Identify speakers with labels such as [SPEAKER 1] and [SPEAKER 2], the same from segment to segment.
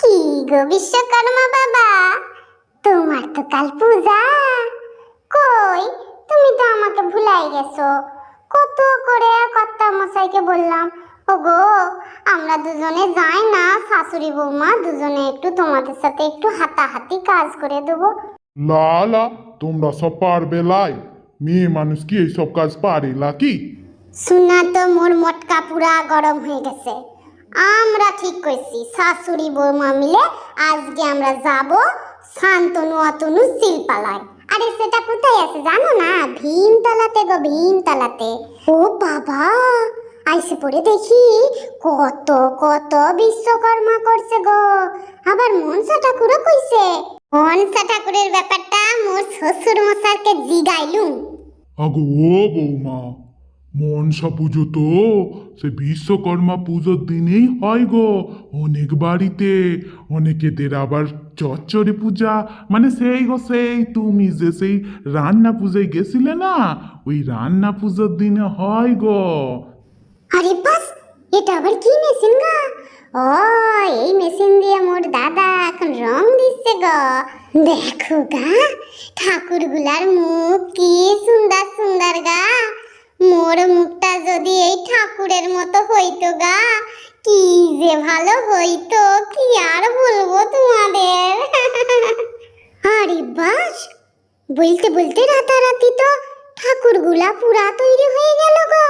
[SPEAKER 1] কি গো বিশ্বকর্মা বাবা? তোমার তো কাল পূজা। কই তুমি তো আমাকে ভুলাই গেছো। কত করে কর্তা মশাইকে বললাম ওগো আমরা দুজনে যাই না শাশুড়ি বৌমা দুজনে একটু তোমাদের সাথে একটু হাতাহাতি কাজ করে দেবো।
[SPEAKER 2] লা লা তোমরা সব পারবে লাই। মেয়ে মানুষ কি এইসব কাজ পারে লা কি
[SPEAKER 1] শুনা তো মোর মটকা পুরা গরম হয়ে গেছে। আমরা ঠিক করছি শাশুড়ি বৌমা মিলে আজকে আমরা যাব শান্তনু অতনু শিল্পালয়। আরে সেটা কোথায় আছে জানো না? ভীমতলাতে গো, ভীমতলাতে। ও বাবা, আইসে পড়ে দেখি, কত কত বিশ্বকর্মা করছে গো। আবার মনসা ঠাকুরও কইছে। মনসা ঠাকুরের ব্যাপারটা মোর শ্বশুর মশারকে জিগাইলুম।
[SPEAKER 2] আগো ও বৌমা মনসা পুজো তো, সে বিশ্বকর্মা পুজোর দিনেই হয় গো। অনেক বাড়িতে, অনেকেদের আবার চচ্চড়ি পূজা। মানে সেই গো, সেই তুমি যে সেই রান্না পূজায় গেছিলে না, ওই রান্না পুজোর দিনে হয় গো।
[SPEAKER 1] আরে বাস, এটা আবার কি মেশিন গা? ও এই মেশিন দিয়ে মোর দাদা এখন রং দিচ্ছে গো। দেখো গা, ঠাকুরগুলার মুখ কি সুন্দর সুন্দর গা। মোর মুখটা যদি এই ঠাকুরের মতো হইতো গা, কি যে ভালো হইতো, কি আর বলব তোমাদের? আরে বাস, বলতে বলতে রাতারাতি তো ঠাকুরগুলা পুরা তৈরি হয়ে গেল গো।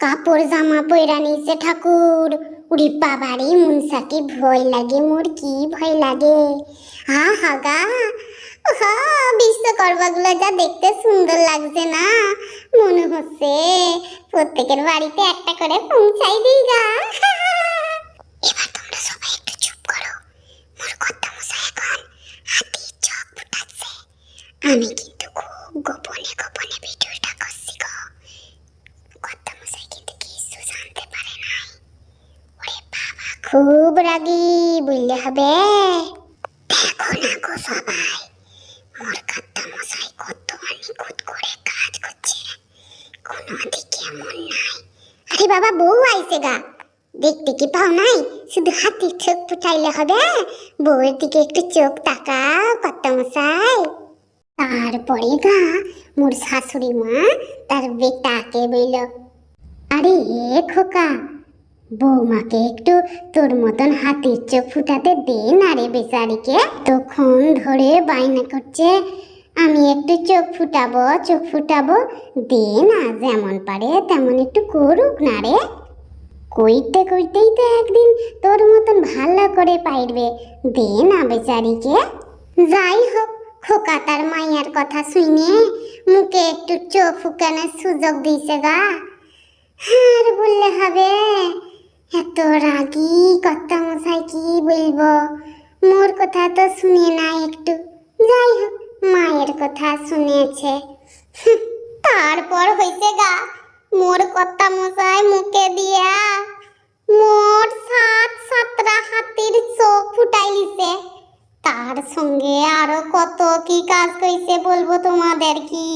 [SPEAKER 1] কাপড় জামা পয়রা নিছে ঠাকুর, উড়ি বাবারে মুনসাকে ভয় লাগে মোর, কি ভয় লাগে? হা হা গা, হা, বিশ্বকর্মাগুলো যা দেখতে সুন্দর লাগছে না। মনে হচ্ছে প্রত্যেকের বাড়িতে একটা করে পৌঁছাই দিই গা। আমি কিন্তু খুব গোপনে গোপনে ভিডিওটা করছি কিন্তু কিছু জানতে পারে নাই। ওরে বাবা, খুব রাগি বুঝলে হবে। দেখো না গো সবাই মোর কর্তা মশাই কত নিখুঁত করে কাজ করছে কোনো দিকে এমন নাই আরে বাবা বউ আইছে গা। দেখতে কি পাও নাই? শুধু হাতির চোখ ফুটাইলে হবে, বউয়ের দিকে একটু চোখ তাকাও কত মশাই। তারপরে গা, মোর শাশুড়ি মা তার বেটাকে বইল, আরে হে খোকা বৌমাকে একটু তোর মতন হাতির চোখ ফুটাতে দে না রে বেচারিকে। তখন ধরে বায়না করছে আমি একটু চোখ ফুটাবো চোখ ফুটাবো। দে না, যেমন পারে তেমন একটু করুক না রে। কইতে কইতেই তো একদিন তোর মতন ভালো করে পাইরবে। দে না বেচারিকে। যাই হোক, খোকা তার মাইয়ার কথা শুনে মুখে একটু চোখ ফুকানোর সুযোগ দিয়েছে গা। আর বললে হবে, এত রাগি কর্তা মশাই কি বলব? মোর কথা তো শুনে না একটু। যাই হোক মায়ের কথা শুনেছে। তারপর হইছে গা, মোর কর্তা মশাই মুখে দিয়া মোর সাত সাতটা হাতির চোখ ফুটাই তার সঙ্গে আরও কত কি কাজ কইছে বলব তোমাদের কি?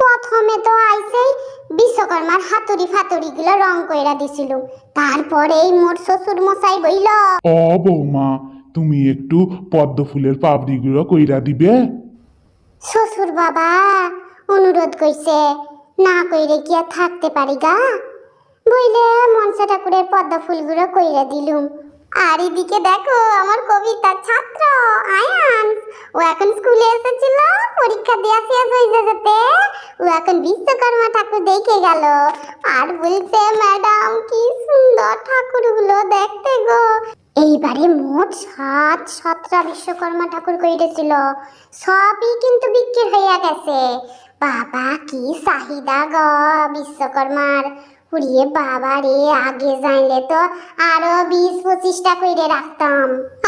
[SPEAKER 1] প্রথমে তো আইসেই বিশ্বকর্মার হাতুড়ি ফাতুড়ি গুলো রং কইরা দিছিল। তারপরেই মোর শ্বশুর মশাই বইল,
[SPEAKER 2] ও বৌমা, তুমি একটু পদ্ম ফুলের পাপড়িগুলো কইরা দিবে?
[SPEAKER 1] শ্বশুর বাবা অনুরোধ করছে না কইরে কি আর থাকতে পারি গা? বইলে মনসা ঠাকুরের পদ্ম ফুলগুলো কইরা দিলুম। আর এদিকে দেখো আমার কবিতার ছাত্র, আয়ান। ও এখন স্কুলে এসেছিল, পরীক্ষা দেওয়া শেষ হয়ে যেতে। ও এখন বিশ্বকর্মা ঠাকুর দেখে গেল। আর বলছে, ম্যাডাম, কি সুন্দর ঠাকুরগুলো দেখতে গো। এইবারে মোট সাত, সাতটা বিশ্বকর্মা ঠাকুর কইরেছিল সবই কিন্তু বিক্রি হইয়া গেছে। বাবা, কি চাহিদা গ বিশ্বকর্মার। উড়িয়ে বাবা রে, আগে জানলে তো আরও বিশ, পঁচিশটা কইরে রাখতাম।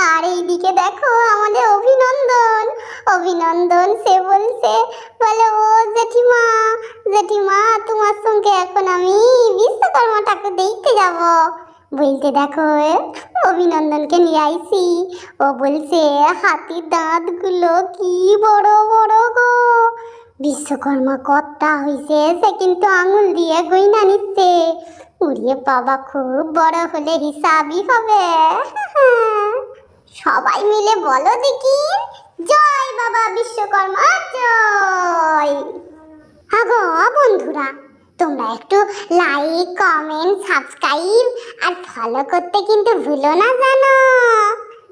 [SPEAKER 1] আর এইদিকে দেখো আমাদের অভিনন্দন। অভিনন্দন সে বলছে, বলে, ও জেঠিমা জেঠিমা, তোমার সঙ্গে এখন আমি বিশ্বকর্মা ঠাকুর দেখতে যাব। বলতে দেখো, অভিনন্দনকে নিয়ে আইসি ও বলছে, হাতির দাঁতগুলো কি বড় বড় গো! বিশ্বকর্মা কর্তা হইছে, সে কিন্তু আঙুল দিয়ে গইনা নিচ্ছে। উড়িয়ে বাবা খুব বড় হলে হিসাবই হবে। সবাই মিলে বলো দেখি। জয় বাবা বিশ্বকর্মা, জয়! আগো বন্ধুরা তোমরা একটু লাইক কমেন্ট সাবস্ক্রাইব আর ফলো করতে কিন্তু ভুলো না জানো।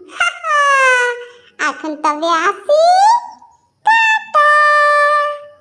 [SPEAKER 1] এখন তবে আসি।